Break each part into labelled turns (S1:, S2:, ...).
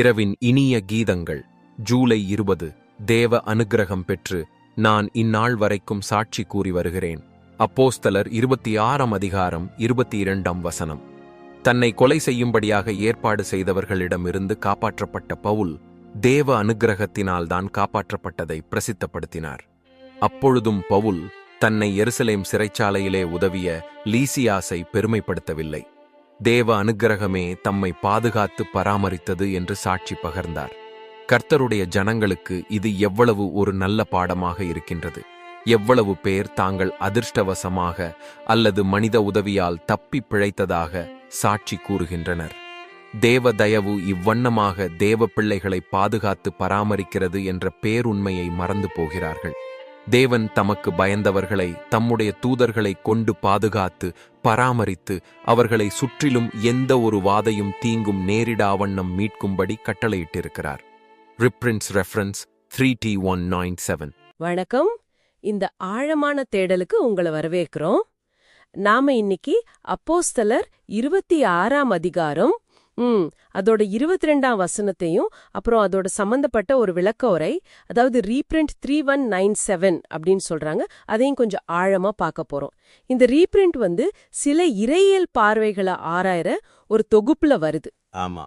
S1: இரவின் இனிய கீதங்கள். ஜூலை இருபது தேவ அனுகிரகம் பெற்று நான் இந்நாள் வரைக்கும் சாட்சி கூறி வருகிறேன். அப்போஸ்தலர் இருபத்தி ஆறாம் அதிகாரம் இருபத்தி இரண்டாம் வசனம். தன்னை கொலை செய்யும்படியாக ஏற்பாடு செய்தவர்களிடமிருந்து காப்பாற்றப்பட்ட பவுல் தேவ அனுகிரகத்தினால்தான் காப்பாற்றப்பட்டதை பிரசித்தப்படுத்தினார். அப்பொழுதும் பவுல் தன்னை எருசலேம் சிறைச்சாலையிலே உதவிய லீசியாஸை பெருமைப்படுத்தவில்லை. தேவ அனுக்கிரகமே தம்மை பாதுகாத்து பராமரித்தது என்று சாட்சி பகர்ந்தார். கர்த்தருடைய ஜனங்களுக்கு இது எவ்வளவு ஒரு நல்ல பாடமாக இருக்கின்றது. எவ்வளவு பேர் தாங்கள் அதிர்ஷ்டவசமாக அல்லது மனித உதவியால் தப்பி பிழைத்ததாக சாட்சி கூறுகின்றனர். தேவ தயவு இவ்வண்ணமாக தேவ பிள்ளைகளை பாதுகாத்து பராமரிக்கிறது என்ற பேருண்மையை மறந்து போகிறார்கள். தேவன் தமக்கு பயந்தவர்களை தம்முடைய தூதர்களை கொண்டு பாதுகாத்து பராமரித்து அவர்களை சுற்றிலும் எந்த ஒரு வாதையும் தீங்கும் நேரிடாவண்ணம் மீட்கும்படி கட்டளையிட்டிருக்கிறார். Reprint reference three D one nine seven
S2: வணக்கம். இந்த ஆழமான தேடலுக்கு உங்களை வரவேற்கிறோம். நாம இன்னைக்கு அப்போஸ்தலர் இருபத்தி ஆறாம் அதிகாரம் ம் அதோட இருபத்தி ரெண்டாம் வசனத்தையும் அப்புறம் அதோட சம்பந்தப்பட்ட ஒரு விளக்க உரை அதாவது reprint three one nine seven அப்படின்னு சொல்றாங்க. அதையும் கொஞ்சம் ஆழமா பார்க்க போறோம். இந்த ரீப்ரிண்ட் வந்து சில இறையியல் பார்வைகளை ஆராயற ஒரு தொகுப்புல வருது.
S3: ஆமா.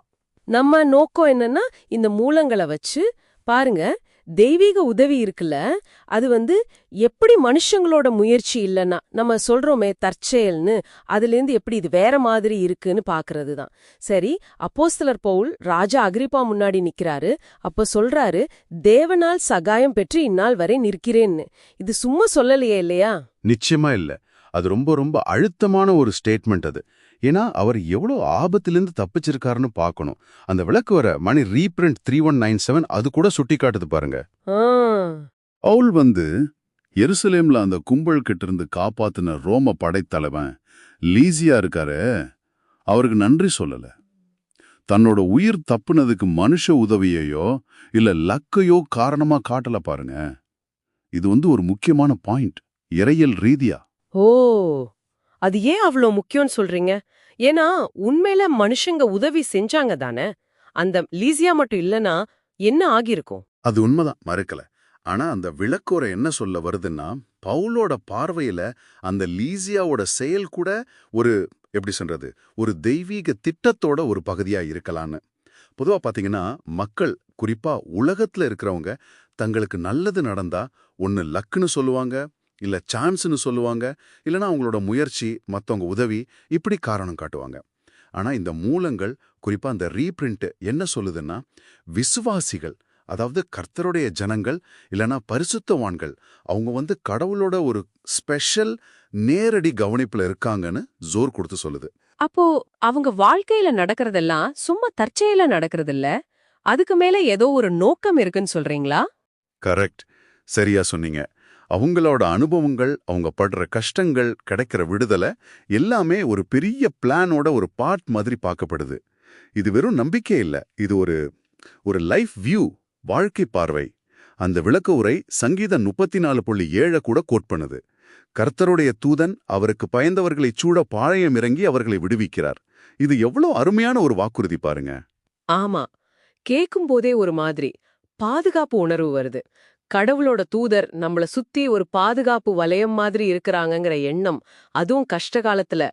S2: நம்ம நோக்கம் என்னன்னா இந்த மூலங்களை வச்சு பாருங்க தெய்வீக உதவி இருக்குல்ல அது வந்து எப்படி மனுஷங்களோட முயற்சி இல்லைன்னா நம்ம சொல்றோமே தற்செயல்னு அதுலேருந்து எப்படி இது வேற மாதிரி இருக்குன்னு பாக்குறது தான். சரி அப்போஸ்தலர் பவுல் ராஜா அகிரிப்பா முன்னாடி நிக்கிறாரு. அப்ப சொல்றாரு தேவனால் சகாயம் பெற்று இந்நாள் வரை நிற்கிறேன்னு. இது சும்மா சொல்லலையே இல்லையா?
S3: நிச்சயமா இல்ல. அது ரொம்ப ரொம்ப அழுத்தமான ஒரு ஸ்டேட்மெண்ட் அது. ஏன்னா அவர் எவ்வளோ ஆபத்திலிருந்து தப்பிச்சிருக்காருன்னு பார்க்கணும். அந்த விளக்கு வர மணி reprint three one nine seven அது கூட சுட்டி காட்டுது பாருங்க.
S2: ஆ,
S4: பவுல் வந்து எருசலேம்ல அந்த கும்பல் கிட்ட இருந்து காப்பாத்தின ரோம படைத்தலைவன் லீசியா இருக்காரு அவருக்கு நன்றி சொல்லல. தன்னோட உயிர் தப்புனதுக்கு மனுஷ உதவியையோ இல்ல லக்கையோ காரணமா காட்டல பாருங்க. இது வந்து ஒரு முக்கியமான பாயிண்ட் இறையல் ரீதியா.
S2: ஓ அது ஏன் அவ்வளோ முக்கியம்னு சொல்றீங்க? ஏன்னா உண்மையில மனுஷங்க உதவி செஞ்சாங்க தானே? அந்த லீசியா மட்டும் இல்லனா என்ன ஆகியிருக்கும்?
S4: அது உண்மைதான் மறுக்கல. ஆனா அந்த விளக்கோரை என்ன சொல்ல வருதுன்னா பவுலோட பார்வையில அந்த லீசியாவோட செயல் கூட ஒரு எப்படி சொல்றது ஒரு தெய்வீக திட்டத்தோட ஒரு பகுதியா இருக்கலான்னு. பொதுவா பாத்தீங்கன்னா மக்கள் குறிப்பா உலகத்துல இருக்கிறவங்க தங்களுக்கு நல்லது நடந்தா ஒன்னு லக்குன்னு சொல்லுவாங்க இல்ல சான்ஸ்னு சொல்லுவாங்க இல்லனா அவங்களோட முயற்சி மத்தவங்க உதவி இப்படி காரணம் காட்டுவாங்க. ஆனா இந்த மூலங்கள் குறிப்பா அந்த ரீபிரிண்ட் என்ன சொல்லுதுன்னா விசுவாசிகள் அதாவது கர்த்தருடைய ஜனங்கள் இல்லனா பரிசுத்தவான்கள் அவங்க வந்து கடவுளோட ஒரு ஸ்பெஷல் நேரடி கவனிப்புல இருக்காங்கன்னு ஜோர் கொடுத்து சொல்லுது.
S2: அப்போ அவங்க வாழ்க்கையில நடக்கிறதெல்லாம் சும்மா தற்செயலா நடக்கிறதில்ல? அதுக்கு மேல ஏதோ ஒரு நோக்கம் இருக்குன்னு சொல்றீங்களா?
S4: கரெக்ட். சரியா சொன்னீங்க. அவங்களோட அனுபவங்கள் அவங்க படுற கஷ்டங்கள் கிடைக்கிற விடுதலை எல்லாமே ஒரு பெரிய பிளானோட ஒரு பார்ட் மாதிரி பார்க்கப்படுது. இது வெறும் நம்பிக்கை இல்லை. இது ஒரு ஒரு லைஃப் வியூ வாழ்க்கை பார்வை. அந்த விளக்க உரை சங்கீதம் முப்பத்தி நாலு புள்ளி ஏழை கூட கோட் பண்ணுது. கர்த்தருடைய தூதன் அவருக்கு பயந்தவர்களை சூட பாழையம் இறங்கி அவர்களை விடுவிக்கிறார். இது எவ்வளோ அருமையான ஒரு வாக்குறுதி பாருங்க.
S2: ஆமா. கேக்கும் போதே ஒரு மாதிரி பாதுகாப்பு உணர்வு வருது. கடவுளோட தூதர் நம்மள சுத்தி ஒரு பாதுகாப்பு வலயம் மாதிரி இருக்கிறாங்கங்கிற எண்ணம் அதுவும் கஷ்ட காலத்துல.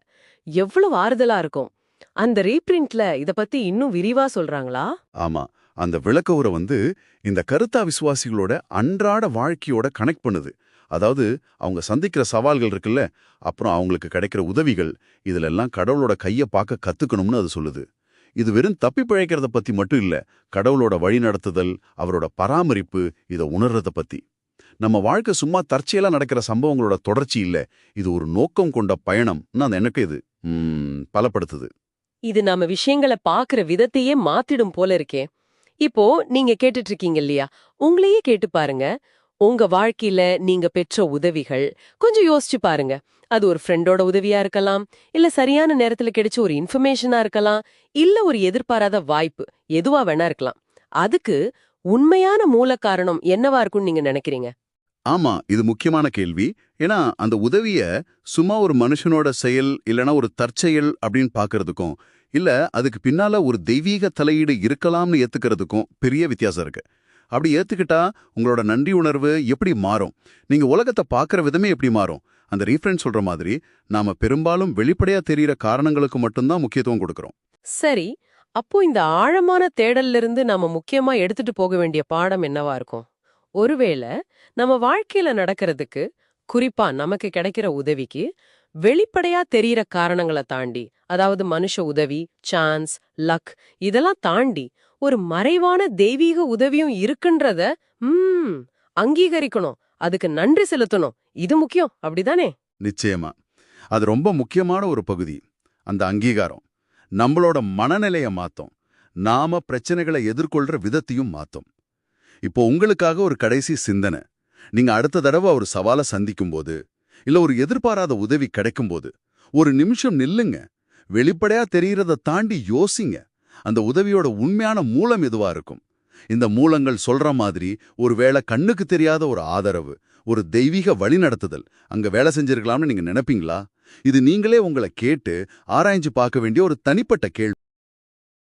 S2: எவ்வளவு ஆறுதலா இருக்கும். அந்த ரீப்ரிண்ட்ல இத பத்தி இன்னும் விரிவா சொல்றாங்களா?
S4: ஆமா. அந்த விளக்க உரை வந்து இந்த கருத்தா விசுவாசிகளோட அன்றாட வாழ்க்கையோட கனெக்ட் பண்ணுது. அதாவது அவங்க சந்திக்கிற சவால்கள் இருக்குல்ல அப்புறம் அவங்களுக்கு கிடைக்கிற உதவிகள் இதுல எல்லாம் கடவுளோட கைய பார்க்க கத்துக்கணும்னு அது சொல்லுது. இது வெறும் தப்பி பிழைக்கிறத பத்தி மட்டும் இல்ல கடவுளோட வழி நடத்துதல் அவரோட பராமரிப்பு இதை உணர்றத பத்தி. நம்ம வாழ்க்கை சும்மா தற்செயலா நடக்கிற சம்பவங்களோட தொடர்ச்சி இல்ல இது ஒரு நோக்கம் கொண்ட பயணம்னு அந்த எனக்கு இது பலப்படுத்துது.
S2: இது நாம விஷயங்களை பாக்குற விதத்தையே மாத்திடும் போல இருக்கே. இப்போ நீங்க கேட்டுட்டு இருக்கீங்க இல்லையா? உங்களையே கேட்டு பாருங்க. உங்க வாழ்க்கையில நீங்க பெற்ற உதவிகள் கொஞ்சம் யோசிச்சு பாருங்க. அது ஒரு ஃப்ரெண்டோட உதவியா இருக்கலாம் இல்ல சரியான நேரத்துல கிடைச்ச ஒரு இன்ஃபர்மேஷனா இருக்கலாம் இல்ல ஒரு எதிர்பாராத வாய்ப்பு எதுவா வேணா இருக்கலாம். அதுக்கு உண்மையான மூல காரணம் என்னவா இருக்கும்னு நீங்க நினைக்கிறீங்க?
S4: ஆமா இது முக்கியமான கேள்வி. ஏன்னா அந்த உதவிய சும்மா ஒரு மனுஷனோட செயல் இல்லனா ஒரு தற்செயல் அப்படின்னு பாக்குறதுக்கும் இல்ல அதுக்கு பின்னால ஒரு தெய்வீக தலையீடு இருக்கலாம்னு ஏத்துக்கிறதுக்கும் பெரிய வித்தியாசம் இருக்கு. அப்படி ஏத்துக்கிட்டா உங்களோட நன்றி உணர்வு எப்படி மாறும்? நீங்க உலகத்தை பார்க்குற விதமே எப்படி மாறும்? அந்த ரீஃப்ரெண்ட் சொல்ற மாதிரி நாம பெரும்பாலும் வெளிப்படையா தெரியிற காரணங்களுக்கு மட்டும்தான் முக்கியத்துவம் கொடுக்கறோம்.
S2: சரி அப்போ இந்த ஆழமான தேடல்ல இருந்து நாம முக்கியமா எடுத்துட்டு போக வேண்டிய பாடம் என்னவா இருக்கும்? ஒருவேளை நம்ம வாழ்க்கையில நடக்கிறதுக்கு குறிப்பா நமக்கு கிடைக்கிற உதவிக்கு வெளிப்படையா தெரியற காரணங்களை தாண்டி அதாவது மனுஷ உதவி சான்ஸ் லக் இதெல்லாம் தாண்டி ஒரு மறைவான தெய்வீக உதவியும் இருக்குன்றத ம் அங்கீகரிக்கணும். அதுக்கு நன்றி செலுத்தணும். இது முக்கியம். அப்படிதானே?
S4: நிச்சயமா. அது ரொம்ப முக்கியமான ஒரு பகுதி. அந்த அங்கீகாரம். நம்மளோட மனநிலைய மாத்தோம். நாம பிரச்சனைகளை எதிர்கொள்ற விதத்தையும் மாத்தோம். இப்போ உங்களுக்காக ஒரு கடைசி சிந்தனை. நீங்க அடுத்த தடவை ஒரு சவாலை சந்திக்கும் போது இல்ல ஒரு எதிர்பாராத உதவி கிடைக்கும்போது ஒரு நிமிஷம் நில்லுங்க. வெளிப்படையா தெரியறத தாண்டி யோசிங்க. அந்த உதவியோட உண்மையான மூலம் எதுவா இருக்கும்? இந்த மூலங்கள் சொல்ற மாதிரி ஒருவேளை கண்ணுக்கு தெரியாத ஒரு ஆதரவு ஒரு தெய்வீக வழிநடத்துதல் அங்க வேலை செஞ்சிருக்கலாம்னு நீங்க நினைப்பீங்களா? இது நீங்களே உங்களை கேட்டு ஆராய்ஞ்சு பார்க்க வேண்டிய ஒரு தனிப்பட்ட கேள்வி.